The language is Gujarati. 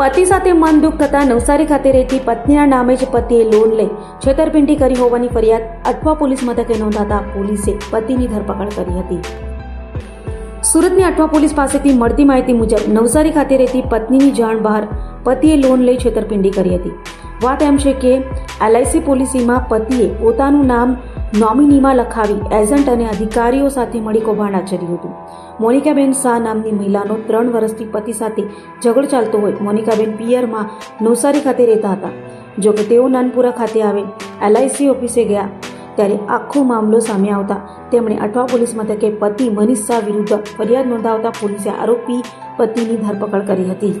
પતિ સાથે મન દુઃખ થતા નવસારી ખાતે રહેતી પત્નીના નામે જ પતિએ લોન લઈ છેતરપિંડી કરી હોવાની ફરિયાદ અઠવા પોલીસ મથકે નોંધાતા પોલીસે પતિની ધરપકડ કરી હતી. સુરતની અઠવા પોલીસ પાસેથી મળતી માહિતી મુજબ નવસારી ખાતે રહેતી પત્નીની જાણ બહાર પતિએ લોન લઈ છેતરપિંડી કરી હતી. વાત એમ છે કે એલઆઈસી પોલિસીમાં પતિએ પોતાનું નામ નોમિનીમાં લખાવી એજન્ટ અને અધિકારીઓ સાથે મળી કૌભાંડ આચર્યું હતું. મોનિકાબેન શાહ નામની મહિલાનો ત્રણ વર્ષથી પતિ સાથે ઝઘડો ચાલતો હોય મોનિકાબેન પિયરમાં નવસારી ખાતે રહેતા હતા. જો કે તેઓ નાનપુરા ખાતે આવે એલઆઈસી ઓફિસે ગયા ત્યારે આખો મામલો સામે આવતા તેમણે અઠવા પોલીસ મથકે પતિ મનીષ શાહ વિરુદ્ધ ફરિયાદ નોંધાવતા પોલીસે આરોપી પતિની ધરપકડ કરી હતી.